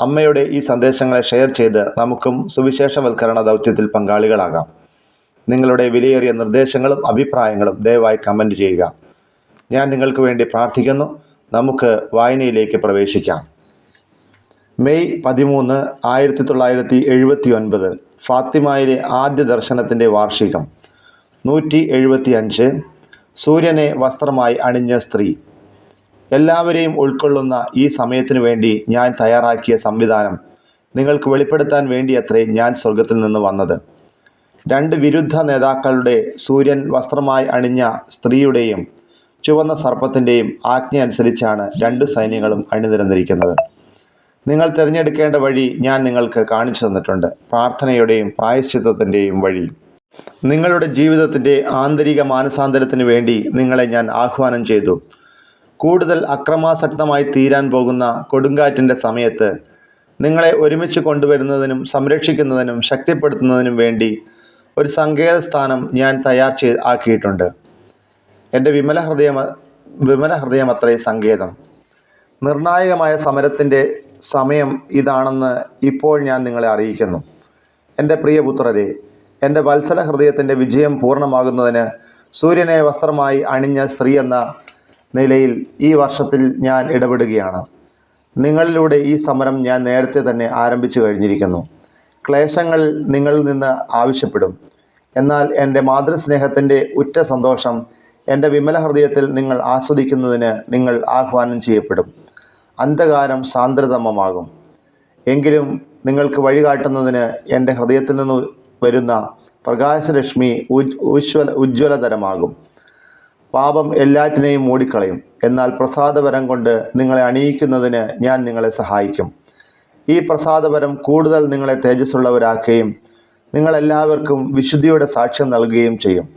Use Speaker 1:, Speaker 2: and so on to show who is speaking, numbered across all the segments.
Speaker 1: അമ്മയുടെ ഈ സന്ദേശങ്ങളെ ഷെയർ ചെയ്ത് നമുക്കും സുവിശേഷവൽക്കരണ ദൗത്യത്തിൽ പങ്കാളികളാകാം. നിങ്ങളുടെ വിലയേറിയ നിർദ്ദേശങ്ങളും അഭിപ്രായങ്ങളും ദയവായി കമന്റ് ചെയ്യുക. ഞാൻ നിങ്ങൾക്ക് വേണ്ടി പ്രാർത്ഥിക്കുന്നു. നമുക്ക് വായനയിലേക്ക് പ്രവേശിക്കാം. മെയ് പതിമൂന്ന് ആയിരത്തി തൊള്ളായിരത്തി എഴുപത്തി ഒൻപത് ഫാത്തിമയിലെ ആദ്യ ദർശനത്തിന്റെ വാർഷികം. നൂറ്റി എഴുപത്തി അഞ്ച് സൂര്യനെ വസ്ത്രമായി അണിഞ്ഞ സ്ത്രീ. എല്ലാവരെയും ഉൾക്കൊള്ളുന്ന ഈ സമയത്തിനു വേണ്ടി ഞാൻ തയ്യാറാക്കിയ സംവിധാനം നിങ്ങൾക്ക് വെളിപ്പെടുത്താൻ വേണ്ടിയത്രേ ഞാൻ സ്വർഗത്തിൽ നിന്ന് വന്നത്. രണ്ട് വിരുദ്ധ നേതാക്കളുടെ സൂര്യൻ വസ്ത്രമായി അണിഞ്ഞ സ്ത്രീയുടെയും ചുവന്ന സർപ്പത്തിന്റെയും ആജ്ഞ അനുസരിച്ചാണ് രണ്ട് സൈന്യങ്ങളും അണിനിരന്നിരിക്കുന്നത്. നിങ്ങൾ തിരഞ്ഞെടുക്കേണ്ട വഴി ഞാൻ നിങ്ങൾക്ക് കാണിച്ചു തന്നിട്ടുണ്ട്. പ്രാർത്ഥനയുടെയും പ്രായശ്ചിത്തത്തിന്റെയും വഴി. നിങ്ങളുടെ ജീവിതത്തിന്റെ ആന്തരിക മാനസാന്തരത്തിന് വേണ്ടി നിങ്ങളെ ഞാൻ ആഹ്വാനം ചെയ്തു. കൂടുതൽ അക്രമാസക്തമായി തീരാൻ പോകുന്ന കൊടുങ്കാറ്റിന്റെ സമയത്ത് നിങ്ങളെ ഒരുമിച്ച് കൊണ്ടുവരുന്നതിനും സംരക്ഷിക്കുന്നതിനും ശക്തിപ്പെടുത്തുന്നതിനും വേണ്ടി ഒരു സങ്കേത സ്ഥാനം ഞാൻ തയ്യാർ ചെയ്ത് ആക്കിയിട്ടുണ്ട്. എന്റെ വിമല ഹൃദയം വിമല ഹൃദയം ഹൃദയമത്രേ സങ്കേതം. നിർണായകമായ സമരത്തിന്റെ സമയം ഇതാണെന്ന് ഇപ്പോൾ ഞാൻ നിങ്ങളെ അറിയിക്കുന്നു. എന്റെ പ്രിയപുത്രരെ എന്റെ വത്സല ഹൃദയത്തിന്റെ വിജയം പൂർണമാകുന്നതിന് സൂര്യനെ വസ്ത്രമായി അണിഞ്ഞ സ്ത്രീ എന്ന നിലയിൽ ഈ വർഷത്തിൽ ഞാൻ ഇടപെടുകയാണ്. നിങ്ങളിലൂടെ ഈ സമരം ഞാൻ നേരത്തെ തന്നെ ആരംഭിച്ചു കഴിഞ്ഞിരിക്കുന്നു. ക്ലേശങ്ങൾ നിങ്ങളിൽ നിന്ന് ആവശ്യപ്പെടും. എന്നാൽ എന്റെ മാതൃസ്നേഹത്തിന്റെ ഉറ്റ സന്തോഷം എന്റെ വിമല ഹൃദയത്തിൽ നിങ്ങൾ ആസ്വദിക്കുന്നതിന് നിങ്ങൾ ആഹ്വാനം ചെയ്യപ്പെടും. അന്ധകാരം സാന്ദ്രതമമാകും. എങ്കിലും നിങ്ങൾക്ക് വഴികാട്ടുന്നതിന് എന്റെ ഹൃദയത്തിൽ നിന്ന് വരുന്ന പ്രകാശലക്ഷ്മി ഉജ്ജ്വല ഉജ്ജ്വലതരമാകും. പാപം എല്ലാറ്റിനെയും മൂടിക്കളയും. എന്നാൽ പ്രസാദപരം കൊണ്ട് നിങ്ങളെ അണിയിക്കുന്നതിന് ഞാൻ നിങ്ങളെ സഹായിക്കും. ഈ പ്രസാദപരം കൂടുതൽ നിങ്ങളെ തേജസ്സുള്ളവരാക്കുകയും നിങ്ങളെല്ലാവർക്കും വിശുദ്ധിയുടെ സാക്ഷ്യം നൽകുകയും ചെയ്യും.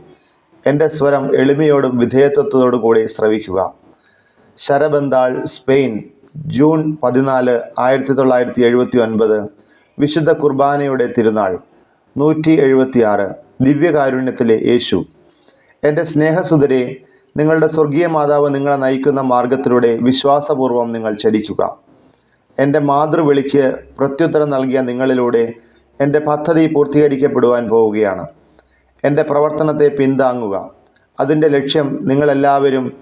Speaker 1: എന്റെ സ്വരം എളിമയോടും വിധേയത്വത്തോടും കൂടി ശ്രവിക്കുക. ശരബന്താൾ സ്പെയിൻ ജൂൺ പതിനാല് ആയിരത്തി തൊള്ളായിരത്തി എഴുപത്തി ഒൻപത് വിശുദ്ധ കുർബാനയുടെ തിരുനാൾ നൂറ്റി എഴുപത്തിയാറ് ദിവ്യകാരുണ്യത്തിലെ യേശു. എന്റെ സ്നേഹസുതരെ നിങ്ങളുടെ സ്വർഗീയ മാതാവ് നിങ്ങളെ നയിക്കുന്ന മാർഗത്തിലൂടെ വിശ്വാസപൂർവം നിങ്ങൾ ചലിക്കുക. എന്റെ മാതൃവിളിക്ക് പ്രത്യുത്തരം നൽകിയ നിങ്ങളിലൂടെ എന്റെ പദ്ധതി പൂർത്തീകരിക്കപ്പെടുവാൻ പോവുകയാണ്. എന്റെ പ്രവർത്തനത്തെ പിന്താങ്ങുക. അതിന്റെ ലക്ഷ്യം നിങ്ങളെല്ലാവരും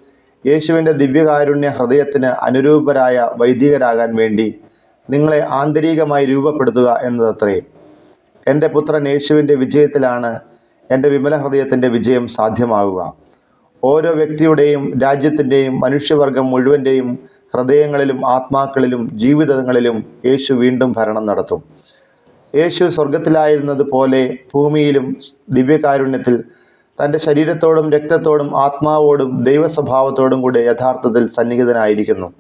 Speaker 1: യേശുവിന്റെ ദിവ്യകാരുണ്യ ഹൃദയത്തിന് അനുരൂപരായ വൈദികരാകാൻ വേണ്ടി നിങ്ങളെ ആന്തരികമായി രൂപപ്പെടുത്തുക എന്നതത്രേ. എന്റെ പുത്രൻ യേശുവിന്റെ വിജയത്തിലാണ് എന്റെ വിമല ഹൃദയത്തിന്റെ വിജയം സാധ്യമാവുക. ഓരോ വ്യക്തിയുടെയും രാജ്യത്തിന്റെയും മനുഷ്യവർഗം മുഴുവന്റെയും ഹൃദയങ്ങളിലും ആത്മാക്കളിലും ജീവിതങ്ങളിലും യേശു വീണ്ടും ഭരണം നടത്തും. യേശു സ്വർഗത്തിലായിരുന്നത് പോലെ ഭൂമിയിലും ദിവ്യകാരുണ്യത്തിൽ തന്റെ ശരീരത്തോടും രക്തത്തോടും ആത്മാവോടും ദൈവസ്വഭാവത്തോടും കൂടെ യഥാർത്ഥത്തിൽ സന്നിഹിതനായിരിക്കുന്നു.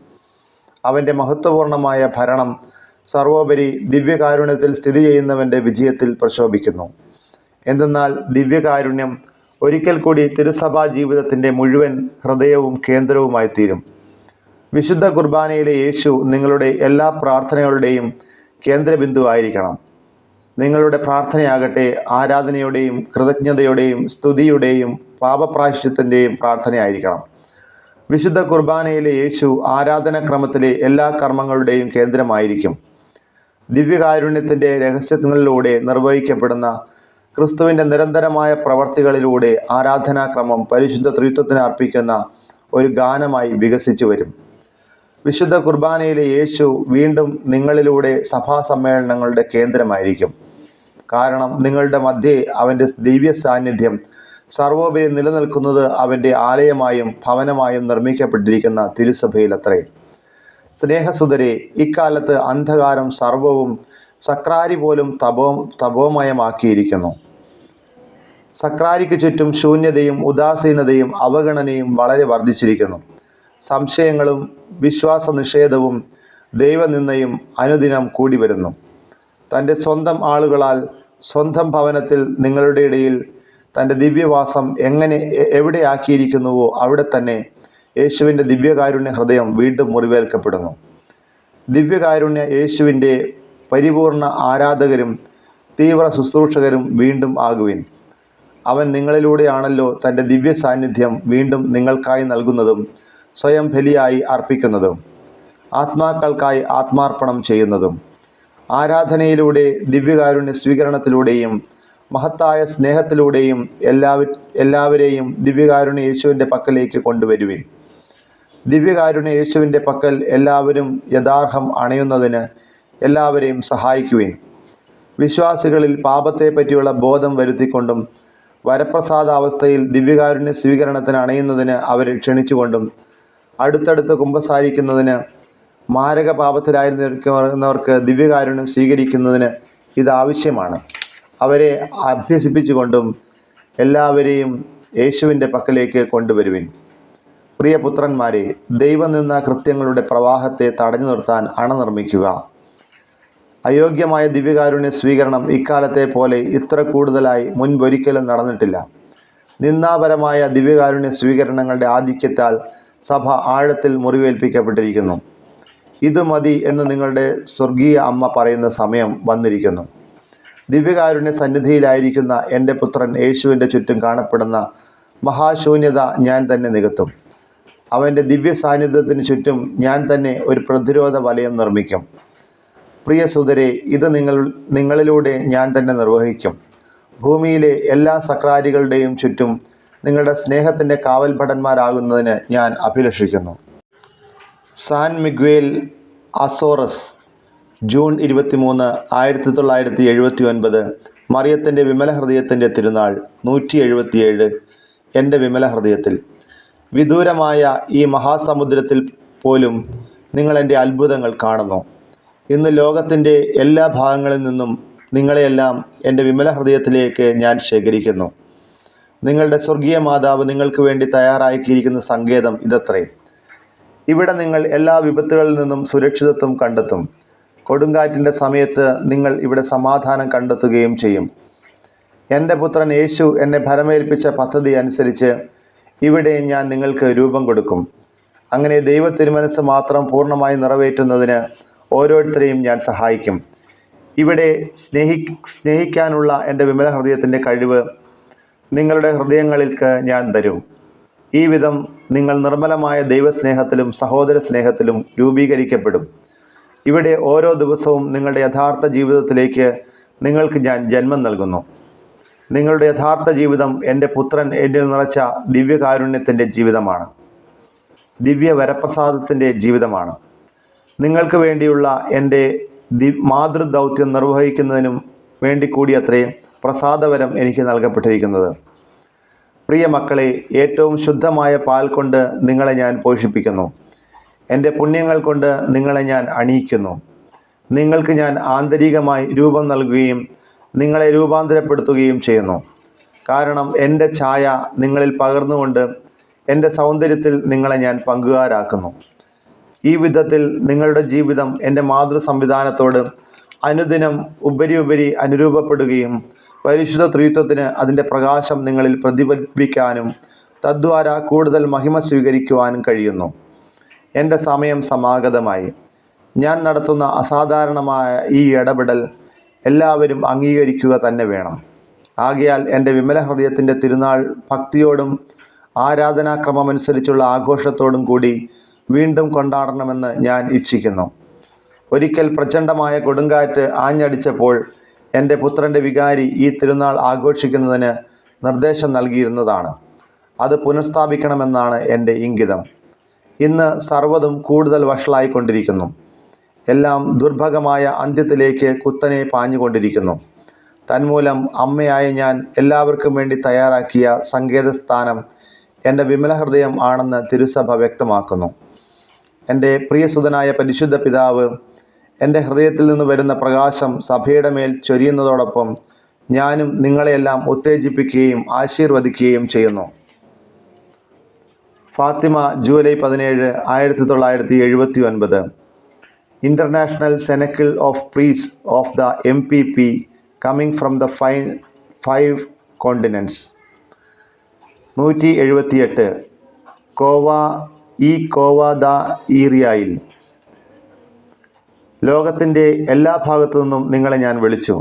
Speaker 1: അവന്റെ മഹത്വപൂർണമായ ഭരണം സർവോപരി ദിവ്യകാരുണ്യത്തിൽ സ്ഥിതി ചെയ്യുന്നവന്റെ വിജയത്തിൽ പ്രശോഭിക്കുന്നു. എന്തെന്നാൽ ദിവ്യകാരുണ്യം ഒരിക്കൽ കൂടി തിരുസഭാ ജീവിതത്തിന്റെ മുഴുവൻ ഹൃദയവും കേന്ദ്രവുമായി തീരും. വിശുദ്ധ കുർബാനയിലെ യേശു നിങ്ങളുടെ എല്ലാ പ്രാർത്ഥനകളുടെയും കേന്ദ്രബിന്ദുവായിരിക്കണം. നിങ്ങളുടെ പ്രാർത്ഥനയാകട്ടെ ആരാധനയുടെയും കൃതജ്ഞതയുടെയും സ്തുതിയുടെയും പാപപ്രാശ്യത്തിന്റെയും പ്രാർത്ഥനയായിരിക്കണം. വിശുദ്ധ കുർബാനയിലെ യേശു ആരാധനാക്രമത്തിലെ എല്ലാ കർമ്മങ്ങളുടെയും കേന്ദ്രമായിരിക്കും. ദിവ്യകാരുണ്യത്തിന്റെ രഹസ്യങ്ങളിലൂടെ നിർവഹിക്കപ്പെടുന്ന ക്രിസ്തുവിന്റെ നിരന്തരമായ പ്രവർത്തികളിലൂടെ ആരാധനാക്രമം പരിശുദ്ധ ത്രിത്വത്തിന് അർപ്പിക്കുന്ന ഒരു ഗാനമായി വികസിച്ചു വരും. വിശുദ്ധ കുർബാനയിലെ യേശു വീണ്ടും നിങ്ങളിലൂടെ സഭാ സമ്മേളനങ്ങളുടെ കേന്ദ്രമായിരിക്കും. കാരണം നിങ്ങളുടെ മധ്യേ അവന്റെ ദിവ്യ സാന്നിധ്യം സർവോപരി നിലനിൽക്കുന്നത് അവന്റെ ആലയമായും ഭവനമായും നിർമ്മിക്കപ്പെട്ടിരിക്കുന്ന തിരുസഭയിലത്രേ. സ്നേഹസുതരെ ഇക്കാലത്ത് അന്ധകാരം സർവവും സക്രാരി പോലും തപോ തപോമയമാക്കിയിരിക്കുന്നു. സക്രാരിക്ക് ചുറ്റും ശൂന്യതയും ഉദാസീനതയും അവഗണനയും വളരെ വർദ്ധിച്ചിരിക്കുന്നു. സംശയങ്ങളും വിശ്വാസ നിഷേധവും ദൈവനിന്ദയും അനുദിനം കൂടി വരുന്നു തന്റെ സ്വന്തം ആളുകളാൽ സ്വന്തം ഭവനത്തിൽ നിങ്ങളുടെ ഇടയിൽ തന്റെ ദിവ്യവാസം എങ്ങനെ എവിടെ എവിടെയാക്കിയിരിക്കുന്നുവോ അവിടെ തന്നെ യേശുവിന്റെ ദിവ്യകാരുണ്യ ഹൃദയം വീണ്ടും മുറിവേൽക്കപ്പെടുന്നു. ദിവ്യകാരുണ്യ യേശുവിന്റെ പരിപൂർണ ആരാധകരും തീവ്ര ശുശ്രൂഷകരും വീണ്ടും ആകുവിൻ. അവൻ നിങ്ങളിലൂടെയാണല്ലോ തന്റെ ദിവ്യ സാന്നിധ്യം വീണ്ടും നിങ്ങൾക്കായി നൽകുന്നതും സ്വയം ബലിയായി അർപ്പിക്കുന്നതും ആത്മാക്കൾക്കായി ആത്മാർപ്പണം ചെയ്യുന്നതും. ആരാധനയിലൂടെ ദിവ്യകാരുണ്യ സ്വീകരണത്തിലൂടെയും മഹത്തായ സ്നേഹത്തിലൂടെയും എല്ലാവ എല്ലാവരെയും ദിവ്യകാരുണ്യ യേശുവിന്റെ പക്കലേക്ക് കൊണ്ടുവരുവിൻ. ദിവ്യകാരുണ്യ യേശുവിന്റെ പക്കൽ എല്ലാവരും യഥാർഹം അണയുന്നതിന് എല്ലാവരെയും സഹായിക്കുവിൻ. വിശ്വാസികളിൽ പാപത്തെ പറ്റിയുള്ള ബോധം വരുത്തിക്കൊണ്ടും വരപ്രസാദ അവസ്ഥയിൽ ദിവ്യകാരുണ്യ സ്വീകരണത്തിന് അണയുന്നതിന് അവരെ ക്ഷണിച്ചുകൊണ്ടും അടുത്തടുത്ത് കുമ്പസാരിക്കുന്നതിന് മാരക പാപത്തിലായിരുന്നവർക്ക് ദിവ്യകാരുണ്യം സ്വീകരിക്കുന്നതിന് ഇത് ആവശ്യമാണ്. അവരെ അഭ്യസിപ്പിച്ചുകൊണ്ടും എല്ലാവരെയും യേശുവിന്റെ പക്കലേക്ക് കൊണ്ടുവരുവിൻ. പ്രിയ പുത്രന്മാരെ ദൈവം നിന്ന കൃത്യങ്ങളുടെ പ്രവാഹത്തെ തടഞ്ഞു നിർത്താൻ അണ നിർമ്മിക്കുക അയോഗ്യമായ ദിവ്യകാരുണ്യ സ്വീകരണം ഇക്കാലത്തെ പോലെ ഇത്ര കൂടുതലായി മുൻപൊരിക്കലും നടന്നിട്ടില്ല. നിന്ദാപരമായ ദിവ്യകാരുണ്യ സ്വീകരണങ്ങളുടെ ആധിക്യത്താൽ സഭ ആഴത്തിൽ മുറിവേൽപ്പിക്കപ്പെട്ടിരിക്കുന്നു. ഇത് മതി എന്ന് നിങ്ങളുടെ സ്വർഗീയ അമ്മ പറയുന്ന സമയം വന്നിരിക്കുന്നു. ദിവ്യകാരുണ്യ സന്നിധിയിലായിരിക്കുന്ന എന്റെ പുത്രൻ യേശുവിന്റെ ചുറ്റും കാണപ്പെടുന്ന മഹാശൂന്യത ഞാൻ തന്നെ നികത്തും. അവന്റെ ദിവ്യ സാന്നിധ്യത്തിന് ചുറ്റും ഞാൻ തന്നെ ഒരു പ്രതിരോധ വലയം നിർമ്മിക്കും. പ്രിയ സുതരെ ഇത് നിങ്ങൾ നിങ്ങളിലൂടെ ഞാൻ തന്നെ നിർവഹിക്കും. ഭൂമിയിലെ എല്ലാ സക്രാരികളുടെയും ചുറ്റും നിങ്ങളുടെ സ്നേഹത്തിന്റെ കാവൽഭടന്മാരാകുന്നതിന് ഞാൻ അഭിലഷിക്കുന്നു. സാൻ മിഗ്വേൽ അസോറസ് ജൂൺ ഇരുപത്തിമൂന്ന് ആയിരത്തി തൊള്ളായിരത്തി എഴുപത്തി ഒൻപത് മറിയത്തിന്റെ വിമല ഹൃദയത്തിന്റെ തിരുനാൾ നൂറ്റി എഴുപത്തിയേഴ് എന്റെ വിമല ഹൃദയത്തിൽ വിദൂരമായ ഈ മഹാസമുദ്രത്തിൽ പോലും നിങ്ങൾ എന്റെ അത്ഭുതങ്ങൾ കാണുന്നു. ഇന്ന് ലോകത്തിന്റെ എല്ലാ ഭാഗങ്ങളിൽ നിന്നും നിങ്ങളെയെല്ലാം എന്റെ വിമല ഹൃദയത്തിലേക്ക് ഞാൻ ശേഖരിക്കുന്നു. നിങ്ങളുടെ സ്വർഗീയ മാതാവ് നിങ്ങൾക്ക് വേണ്ടി തയ്യാറാക്കിയിരിക്കുന്ന സങ്കേതം ഇതത്രേ. ഇവിടെ നിങ്ങൾ എല്ലാ വിപത്തുകളിൽ നിന്നും സുരക്ഷിതത്വം കണ്ടെത്തും. കൊടുങ്കാറ്റിന്റെ സമയത്ത് നിങ്ങൾ ഇവിടെ സമാധാനം കണ്ടെത്തുകയും ചെയ്യും. എന്റെ പുത്രൻ യേശു എന്നെ ഭരമേൽപ്പിച്ച പദ്ധതി അനുസരിച്ച് ഇവിടെ ഞാൻ നിങ്ങൾക്ക് രൂപം കൊടുക്കും. അങ്ങനെ ദൈവ തിരുമനസ് മാത്രം പൂർണമായി നിറവേറ്റുന്നതിന് ഓരോരുത്തരെയും ഞാൻ സഹായിക്കും. ഇവിടെ സ്നേഹി സ്നേഹിക്കാനുള്ള എന്റെ വിമല ഹൃദയത്തിന്റെ കഴിവ് നിങ്ങളുടെ ഹൃദയങ്ങളിലേക്ക് ഞാൻ തരും. ഈ വിധം നിങ്ങൾ നിർമ്മലമായ ദൈവസ്നേഹത്തിലും സഹോദര സ്നേഹത്തിലും രൂപീകരിക്കപ്പെടും. ഇവിടെ ഓരോ ദിവസവും നിങ്ങളുടെ യഥാർത്ഥ ജീവിതത്തിലേക്ക് നിങ്ങൾക്ക് ഞാൻ ജന്മം നൽകുന്നു. നിങ്ങളുടെ യഥാർത്ഥ ജീവിതം എന്റെ പുത്രൻ എന്നിൽ നിറച്ച ദിവ്യകാരുണ്യത്തിന്റെ ജീവിതമാണ്. ദിവ്യ വരപ്രസാദത്തിന്റെ ജീവിതമാണ്. നിങ്ങൾക്ക് വേണ്ടിയുള്ള എന്റെ ദി മാതൃദൗത്യം നിർവഹിക്കുന്നതിനും വേണ്ടി കൂടി അത്രയും പ്രസാദവരം എനിക്ക് നൽകപ്പെട്ടിരിക്കുന്നത്. പ്രിയ മക്കളെ ഏറ്റവും ശുദ്ധമായ പാൽ കൊണ്ട് നിങ്ങളെ ഞാൻ പോഷിപ്പിക്കുന്നു. എന്റെ പുണ്യങ്ങൾ കൊണ്ട് നിങ്ങളെ ഞാൻ അണിയിക്കുന്നു. നിങ്ങൾക്ക് ഞാൻ ആന്തരികമായി രൂപം നൽകുകയും നിങ്ങളെ രൂപാന്തരപ്പെടുത്തുകയും ചെയ്യുന്നു. കാരണം എന്റെ ഛായ നിങ്ങളിൽ പകർന്നുകൊണ്ട് എന്റെ സൗന്ദര്യത്തിൽ നിങ്ങളെ ഞാൻ പങ്കുകാരാക്കുന്നു. ഈ വിധത്തിൽ നിങ്ങളുടെ ജീവിതം എന്റെ മാതൃ സംവിധാനത്തോട് അനുദിനം ഉപരി ഉപരി അനുരൂപപ്പെടുകയും പരിശുദ്ധ ത്രിത്വത്തിന് അതിന്റെ പ്രകാശം നിങ്ങളിൽ പ്രതിഫലിപ്പിക്കാനും തദ്വാര കൂടുതൽ മഹിമ സ്വീകരിക്കുവാനും കഴിയുന്നു. എന്റെ സമയം സമാഗതമായി. ഞാൻ നടത്തുന്ന അസാധാരണമായ ഈ ഇടപെടൽ എല്ലാവരും അംഗീകരിക്കുക തന്നെ വേണം. ആകയാൽ എന്റെ വിമല ഹൃദയത്തിന്റെ തിരുനാൾ ഭക്തിയോടും ആരാധനാക്രമമനുസരിച്ചുള്ള ആഘോഷത്തോടും കൂടി വീണ്ടും കൊണ്ടാടണമെന്ന് ഞാൻ ഇച്ഛിക്കുന്നു. ഒരിക്കൽ പ്രചണ്ഡമായ കൊടുങ്കാറ്റ് ആഞ്ഞടിച്ചപ്പോൾ എന്റെ പുത്രന്റെ വികാരി ഈ തിരുനാൾ ആഘോഷിക്കുന്നതിന് നിർദ്ദേശം നൽകിയിരുന്നതാണ്. അത് പുനഃസ്ഥാപിക്കണമെന്നാണ് എന്റെ ഇംഗിതം. ഇന്ന് സർവതും കൂടുതൽ വഷളായിക്കൊണ്ടിരിക്കുന്നു. എല്ലാം ദുർഭഗമായ അന്ത്യത്തിലേക്ക് കുത്തനെ പാഞ്ഞുകൊണ്ടിരിക്കുന്നു. തന്മൂലം അമ്മയായ ഞാൻ എല്ലാവർക്കും വേണ്ടി തയ്യാറാക്കിയ സങ്കേതസ്ഥാനം എന്റെ വിമല ഹൃദയം ആണെന്ന് തിരുസഭ വ്യക്തമാക്കുന്നു. എന്റെ പ്രിയസുതനായ പരിശുദ്ധ പിതാവ് എന്റെ ഹൃദയത്തിൽ നിന്ന് വരുന്ന പ്രകാശം സഭയുടെ മേൽ ചൊരിയുന്നതോടൊപ്പം ഞാനും നിങ്ങളെയെല്ലാം ഉത്തേജിപ്പിക്കുകയും ആശീർവദിക്കുകയും ചെയ്യുന്നു. ഫാത്തിമ ജൂലൈ പതിനേഴ് ആയിരത്തി തൊള്ളായിരത്തി എഴുപത്തി ഒൻപത് international cenacle of priests of the M P P coming from the fi five continents. നൂറ്റി എഴുപത്തിയെട്ട്. കോവ ഈ കോവ ദ ഈറിയയിൽ ലോകത്തിന്റെ എല്ലാ ഭാഗത്തു നിന്നും നിങ്ങളെ ഞാൻ വിളിച്ചു.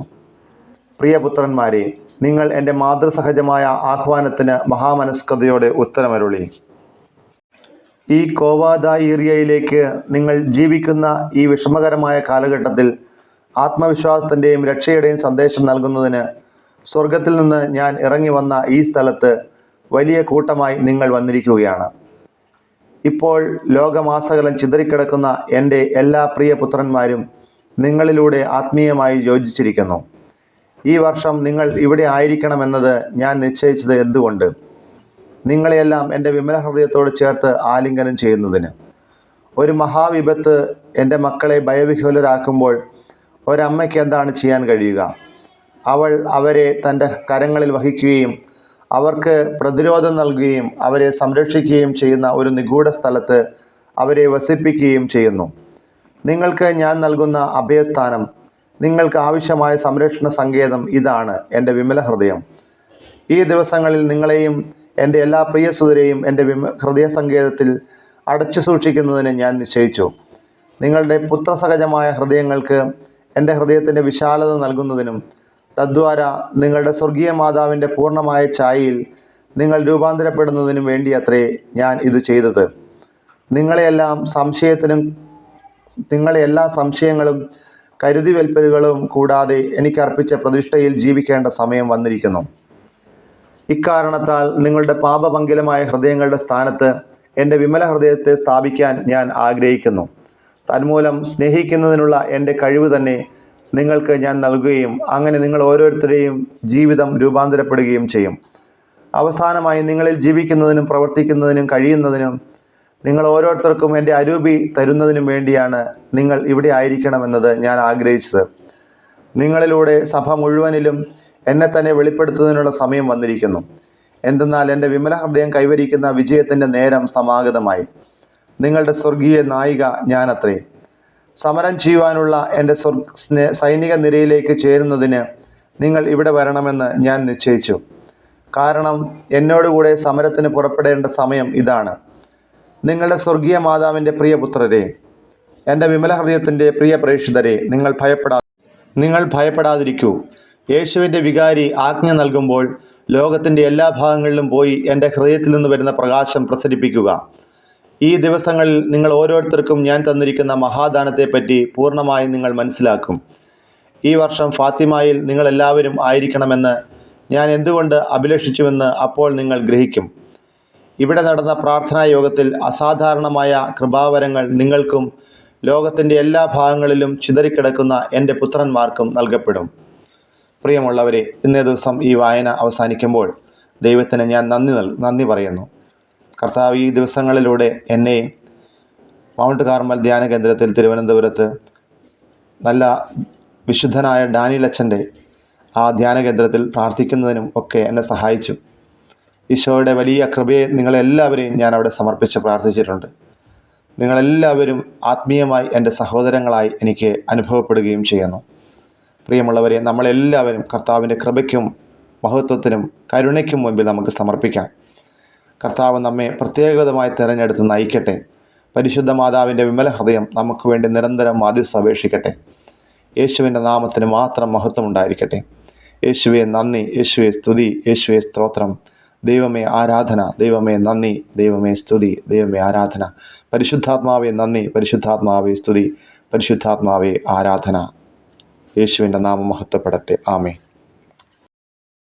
Speaker 1: പ്രിയപുത്രന്മാരെ നിങ്ങൾ എന്റെ മാതൃസഹജമായ ആഹ്വാനത്തിന് മഹാമനസ്കതയോടെ ഉത്തരമരുളി. ഈ കോവാദ ഏരിയയിലേക്ക് നിങ്ങൾ ജീവിക്കുന്ന ഈ വിഷമകരമായ കാലഘട്ടത്തിൽ ആത്മവിശ്വാസത്തിന്റെയും രക്ഷയുടെയും സന്ദേശം നൽകുന്നതിന് സ്വർഗത്തിൽ നിന്ന് ഞാൻ ഇറങ്ങി വന്ന ഈ സ്ഥലത്ത് വലിയ കൂട്ടമായി നിങ്ങൾ വന്നിരിക്കുകയാണ്. ഇപ്പോൾ ലോകമാസകലം ചിതറിക്കിടക്കുന്ന എന്റെ എല്ലാ പ്രിയ പുത്രന്മാരും നിങ്ങളിലൂടെ ആത്മീയമായി യോജിച്ചിരിക്കുന്നു. ഈ വർഷം നിങ്ങൾ ഇവിടെ ആയിരിക്കണമെന്നത് ഞാൻ നിശ്ചയിച്ചത് എന്തുകൊണ്ട്? നിങ്ങളെയെല്ലാം എന്റെ വിമല ഹൃദയത്തോട് ചേർത്ത് ആലിംഗനം ചെയ്യുന്നതിന്. ഒരു മഹാവിപത്ത് എന്റെ മക്കളെ ഭയവിഹ്വലരാക്കുമ്പോൾ ഒരമ്മയ്ക്ക് എന്താണ് ചെയ്യാൻ കഴിയുക? അവൾ അവരെ തന്റെ കരങ്ങളിൽ വഹിക്കുകയും അവർക്ക് പ്രതിരോധം നൽകുകയും അവരെ സംരക്ഷിക്കുകയും ചെയ്യുന്ന ഒരു നിഗൂഢ സ്ഥലത്ത് അവരെ വസിപ്പിക്കുകയും ചെയ്യുന്നു. നിങ്ങൾക്ക് ഞാൻ നൽകുന്ന അഭയസ്ഥാനം നിങ്ങൾക്ക് ആവശ്യമായ സംരക്ഷണ സങ്കേതം ഇതാണ് എന്റെ വിമല ഹൃദയം. ഈ ദിവസങ്ങളിൽ നിങ്ങളെയും എന്റെ എല്ലാ പ്രിയ സുതരെയും എന്റെ വിമ ഹൃദയ സങ്കേതത്തിൽ അടച്ചു സൂക്ഷിക്കുന്നതിന് ഞാൻ നിശ്ചയിച്ചു. നിങ്ങളുടെ പുത്രസഹജമായ ഹൃദയങ്ങൾക്ക് എന്റെ ഹൃദയത്തിന്റെ വിശാലത നൽകുന്നതിനും തദ്വാര നിങ്ങളുടെ സ്വർഗീയ മാതാവിന്റെ പൂർണമായ ഛായയിൽ നിങ്ങൾ രൂപാന്തരപ്പെടുന്നതിനും വേണ്ടി അത്രേ ഞാൻ ഇത് ചെയ്തത്. നിങ്ങളെയെല്ലാം സംശയത്തിനും നിങ്ങളെ എല്ലാ സംശയങ്ങളും കരുതി വൽപ്പലുകളും കൂടാതെ എനിക്ക് അർപ്പിച്ച പ്രതിഷ്ഠയിൽ ജീവിക്കേണ്ട സമയം വന്നിരിക്കുന്നു. ഇക്കാരണത്താൽ നിങ്ങളുടെ പാപമംഗലമായ ഹൃദയങ്ങളുടെ സ്ഥാനത്ത് എന്റെ വിമല ഹൃദയത്തെ സ്ഥാപിക്കാൻ ഞാൻ ആഗ്രഹിക്കുന്നു. തന്മൂലം സ്നേഹിക്കുന്നതിനുള്ള എന്റെ കഴിവ് തന്നെ നിങ്ങൾക്ക് ഞാൻ നൽകുകയും അങ്ങനെ നിങ്ങൾ ഓരോരുത്തരെയും ജീവിതം രൂപാന്തരപ്പെടുകയും ചെയ്യും. അവസാനമായി നിങ്ങളിൽ ജീവിക്കുന്നതിനും പ്രവർത്തിക്കുന്നതിനും കഴിയുന്നതിനും നിങ്ങൾ ഓരോരുത്തർക്കും എന്റെ അരൂപി തരുന്നതിനും വേണ്ടിയാണ് നിങ്ങൾ ഇവിടെ ആയിരിക്കണമെന്നത് ഞാൻ ആഗ്രഹിച്ചത്. നിങ്ങളിലൂടെ സഭ മുഴുവനിലും എന്നെ തന്നെ വെളിപ്പെടുത്തുന്നതിനുള്ള സമയം വന്നിരിക്കുന്നു. എന്തെന്നാൽ എന്റെ വിമല ഹൃദയം കൈവരിക്കുന്ന വിജയത്തിന്റെ നേരം സമാഗതമായി. നിങ്ങളുടെ സ്വർഗീയ നായിക ഞാനത്രേ. സമരം ചെയ്യുവാനുള്ള എന്റെ സൈനിക നിരയിലേക്ക് ചേരുന്നതിന് നിങ്ങൾ ഇവിടെ വരണമെന്ന് ഞാൻ നിശ്ചയിച്ചു. കാരണം എന്നോടുകൂടെ സമരത്തിന് പുറപ്പെടേണ്ട സമയം ഇതാണ്. നിങ്ങളുടെ സ്വർഗീയ മാതാവിന്റെ പ്രിയപുത്രരെ എന്റെ വിമല ഹൃദയത്തിന്റെ പ്രിയ പ്രേക്ഷിതരെ നിങ്ങൾ ഭയപ്പെടാ നിങ്ങൾ ഭയപ്പെടാതിരിക്കൂ. യേശുവിന്റെ വികാരി ആജ്ഞ നൽകുമ്പോൾ ലോകത്തിന്റെ എല്ലാ ഭാഗങ്ങളിലും പോയി എന്റെ ഹൃദയത്തിൽ നിന്ന് വരുന്ന പ്രകാശം പ്രസരിപ്പിക്കുക. ഈ ദിവസങ്ങളിൽ നിങ്ങൾ ഓരോരുത്തർക്കും ഞാൻ തന്നിരിക്കുന്ന മഹാദാനത്തെപ്പറ്റി പൂർണമായും നിങ്ങൾ മനസ്സിലാക്കും. ഈ വർഷം ഫാത്തിമയിൽ നിങ്ങൾ എല്ലാവരും ആയിരിക്കണമെന്ന് ഞാൻ എന്തുകൊണ്ട് അഭിലഷിച്ചുവെന്ന് അപ്പോൾ നിങ്ങൾ ഗ്രഹിക്കും. ഇവിടെ നടന്ന പ്രാർത്ഥനാ യോഗത്തിൽ അസാധാരണമായ കൃപാവരങ്ങൾ നിങ്ങൾക്കും ലോകത്തിന്റെ എല്ലാ ഭാഗങ്ങളിലും ചിതറിക്കിടക്കുന്ന എന്റെ പുത്രന്മാർക്കും നൽകപ്പെടും. പ്രിയമുള്ളവരെ ഇന്നേ ദിവസം ഈ വായന അവസാനിക്കുമ്പോൾ ദൈവത്തിന് ഞാൻ നന്ദി നൽ നന്ദി പറയുന്നു. കർത്താവ് ഈ ദിവസങ്ങളിലൂടെ എന്നെ മൗണ്ട് കാർമൽ ധ്യാന കേന്ദ്രത്തിൽ തിരുവനന്തപുരത്ത് നല്ല വിശുദ്ധനായ ഡാനിയൽ അച്ഛന്റെ ആ ധ്യാന കേന്ദ്രത്തിൽ പ്രാർത്ഥിക്കുന്നതിനും ഒക്കെ എന്നെ സഹായിച്ചു. ഈശോയുടെ വലിയ കൃപയെ നിങ്ങളെല്ലാവരെയും ഞാൻ അവിടെ സമർപ്പിച്ച് പ്രാർത്ഥിച്ചിട്ടുണ്ട്. നിങ്ങളെല്ലാവരും ആത്മീയമായി എന്റെ സഹോദരങ്ങളായി എനിക്ക് അനുഭവപ്പെടുകയും ചെയ്യുന്നു. പ്രിയമുള്ളവരെ നമ്മളെല്ലാവരും കർത്താവിന്റെ കൃപയ്ക്കും മഹത്വത്തിനും കരുണയ്ക്കും മുമ്പിൽ നമുക്ക് സമർപ്പിക്കാം. കർത്താവ് നമ്മെ പ്രത്യേകതമായി തിരഞ്ഞെടുത്ത് നയിക്കട്ടെ. പരിശുദ്ധ മാതാവിന്റെ വിമല ഹൃദയം നമുക്ക് വേണ്ടി നിരന്തരം മാധ്യസ്ഥ അപേക്ഷിക്കട്ടെ. യേശുവിന്റെ നാമത്തിന് മാത്രം മഹത്വം ഉണ്ടായിരിക്കട്ടെ. യേശുവെ നന്ദി. യേശുവെ സ്തുതി. യേശുവെ സ്തോത്രം. ദൈവമേ ആരാധന. ദൈവമേ നന്ദി. ദൈവമേ സ്തുതി. ദൈവമേ ആരാധന. പരിശുദ്ധാത്മാവെ നന്ദി. പരിശുദ്ധാത്മാവെ സ്തുതി. പരിശുദ്ധാത്മാവെ ആരാധന. യേശുവിന്റെ നാമം മഹത്വപ്പെടട്ടെ. ആമേ